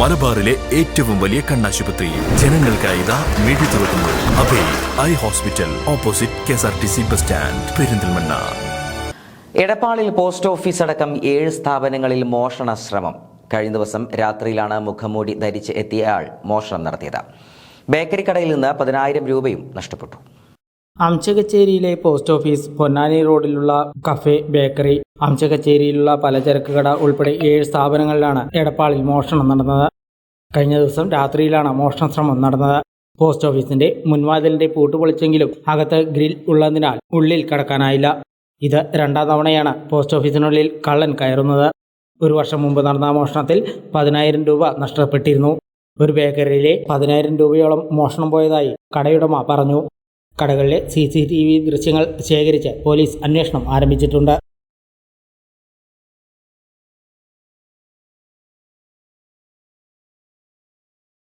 മലബാറിലെ ഏറ്റവും വലിയ കണ്ണാശുപത്രി. ജനങ്ങൾക്കായി ഇതാ മിഴി തുറക്കുന്നു. Abhaya eye hospital opposite K S R T C bus stand Perinthalmanna. എടപ്പാളിൽ post office അടക്കം ഏഴ് സ്ഥാപനങ്ങളിൽ മോഷണ ശ്രമം കഴിഞ്ഞ ദിവസം രാത്രിയിലാണ് മുഖംമൂടി ധരിച്ച് എത്തിയ ആൾ മോഷണം നടത്തിയത്. ബേക്കറി കടയിൽ നിന്ന് പതിനായിരം രൂപയും നഷ്ടപ്പെട്ടു. അംശകച്ചേരിയിലെ പോസ്റ്റ് ഓഫീസ് പൊന്നാനി റോഡിലുള്ള കഫേ ബേക്കറി അംശകച്ചേരിയിലുള്ള പലചരക്ക് കട ഉൾപ്പെടെ ഏഴ് സ്ഥാപനങ്ങളിലാണ് എടപ്പാളിൽ മോഷണം നടന്നത്. കഴിഞ്ഞ ദിവസം രാത്രിയിലാണ് മോഷണ ശ്രമം നടന്നത്. പോസ്റ്റ് ഓഫീസിന്റെ മുൻവാതിലിന്റെ പൂട്ട് പൊളിച്ചെങ്കിലും അകത്ത് ഗ്രിൽ ഉള്ളതിനാൽ ഉള്ളിൽ കടക്കാനായില്ല. ഇത് രണ്ടാം തവണയാണ് പോസ്റ്റ് ഓഫീസിനുള്ളിൽ കള്ളൻ കയറുന്നത്. ഒരു വർഷം മുമ്പ് നടന്ന മോഷണത്തിൽ പതിനായിരം രൂപ നഷ്ടപ്പെട്ടിരുന്നു. ഒരു ബേക്കറിയിലെ പതിനായിരം രൂപയോളം മോഷണം പോയതായി കടയുടമ പറഞ്ഞു. കടകളിലെ സി സി ടി വി ദൃശ്യങ്ങൾ ശേഖരിച്ച് പോലീസ് അന്വേഷണം ആരംഭിച്ചിട്ടുണ്ട്.